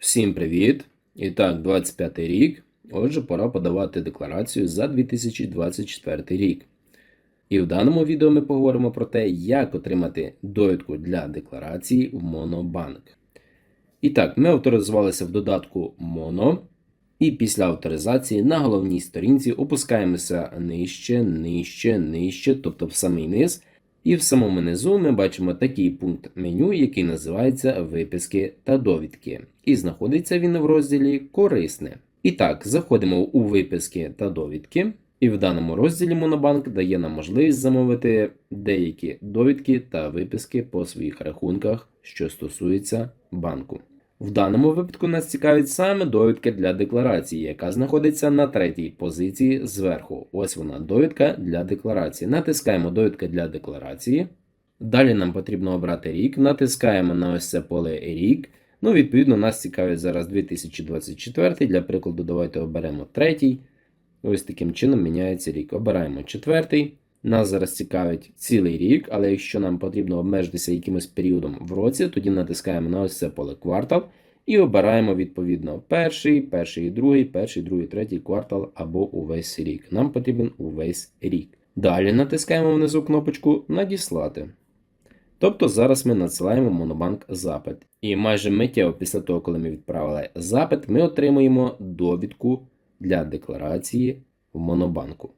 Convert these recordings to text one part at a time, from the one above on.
Всім привіт! І так, 25 рік. Отже, пора подавати декларацію за 2024 рік. І в даному відео ми поговоримо про те, як отримати довідку для декларації в Монобанк. І так, ми авторизувалися в додатку Mono. І після авторизації на головній сторінці опускаємося нижче, нижче, нижче, тобто в самий низ. І в самому низу ми бачимо такий пункт меню, який називається Виписки та довідки. І знаходиться він в розділі Корисне. І так, заходимо у виписки та довідки. І в даному розділі Монобанк дає нам можливість замовити деякі довідки та виписки по своїх рахунках, що стосуються банку. В даному випадку нас цікавить саме довідка для декларації, яка знаходиться на третій позиції зверху. Ось вона довідка для декларації. Натискаємо довідка для декларації. Далі нам потрібно обрати рік. Натискаємо на ось це поле рік. Ну, відповідно, нас цікавить зараз 2024. Для прикладу, давайте оберемо третій. Ось таким чином міняється рік. Обираємо четвертий. Нас зараз цікавить цілий рік, але якщо нам потрібно обмежитися якимось періодом в році, тоді натискаємо на ось це поле квартал і обираємо відповідно перший, перший другий, перший, другий, третій квартал або увесь рік. Нам потрібен увесь рік. Далі натискаємо внизу кнопочку Надіслати. Тобто зараз ми надсилаємо Монобанк запит. І майже миттєво після того, коли ми відправили запит, ми отримуємо довідку для декларації в Монобанку.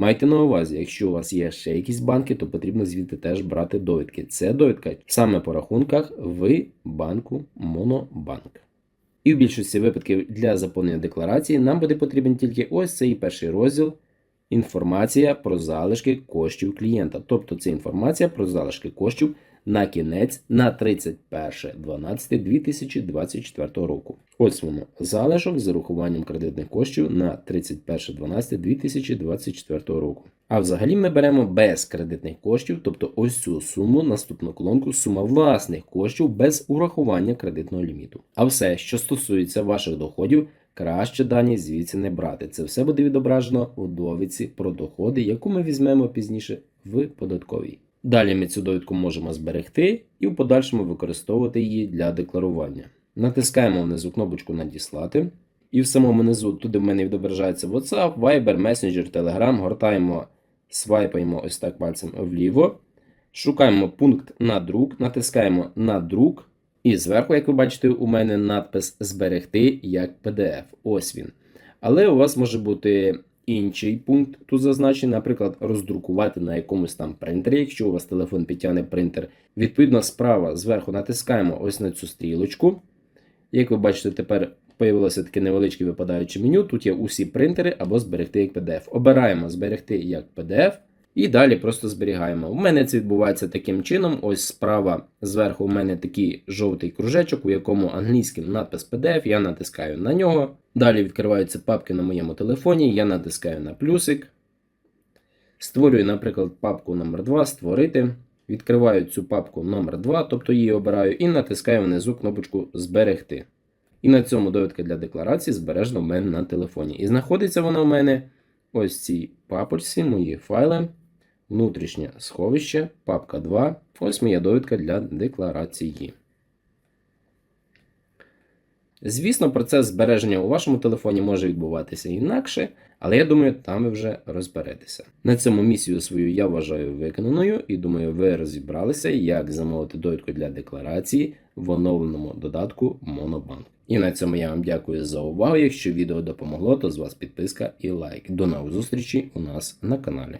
Майте на увазі, якщо у вас є ще якісь банки, то потрібно звідти теж брати довідки. Це довідка саме по рахунках в банку Монобанк. І в більшості випадків для заповнення декларації нам буде потрібен тільки ось цей перший розділ. Інформація про залишки коштів клієнта. Тобто це інформація про залишки коштів на кінець на 31.12.2024 року. Ось воно залишок з урахуванням кредитних коштів на 31.12.2024 року. А взагалі ми беремо без кредитних коштів, тобто ось цю суму, наступну колонку, сума власних коштів без урахування кредитного ліміту. А все, що стосується ваших доходів, краще дані звідси не брати. Це все буде відображено у довідці про доходи, яку ми візьмемо пізніше в податковій. Далі ми цю довідку можемо зберегти і в подальшому використовувати її для декларування. Натискаємо внизу кнопочку Надіслати. І в самому низу туди в мене відображається WhatsApp, Viber, Messenger, Telegram. Гортаємо, свайпаємо ось так пальцем вліво. Шукаємо пункт на друк, натискаємо на друк. І зверху, як ви бачите, у мене надпис Зберегти як PDF. Ось він. Але у вас може бути інший пункт тут зазначений, наприклад, роздрукувати на якомусь там принтері, якщо у вас телефон підтягне принтер. Відповідно, справа зверху натискаємо ось на цю стрілочку. Як ви бачите, тепер появилося таке невеличке випадаюче меню. Тут є усі принтери або зберегти як PDF. Обираємо зберегти як PDF. І далі просто зберігаємо. У мене це відбувається таким чином. Ось справа зверху у мене такий жовтий кружечок, у якому англійським надпис PDF, я натискаю на нього. Далі відкриваються папки на моєму телефоні, я натискаю на плюсик. Створюю, наприклад, папку номер 2 Створити. Відкриваю цю папку номер 2 тобто її обираю, і натискаю внизу кнопочку Зберегти. І на цьому довідка для декларації збережена в мене на телефоні. І знаходиться вона у мене ось цій папочці, мої файли. Внутрішнє сховище, папка 2. Ось моя довідка для декларації. Звісно, процес збереження у вашому телефоні може відбуватися інакше, але я думаю, там ви вже розберетеся. На цьому місію свою я вважаю виконаною і думаю, ви розібралися, як замовити довідку для декларації в оновленому додатку Монобанк. І на цьому я вам дякую за увагу. Якщо відео допомогло, то з вас підписка і лайк. До нових зустрічей у нас на каналі.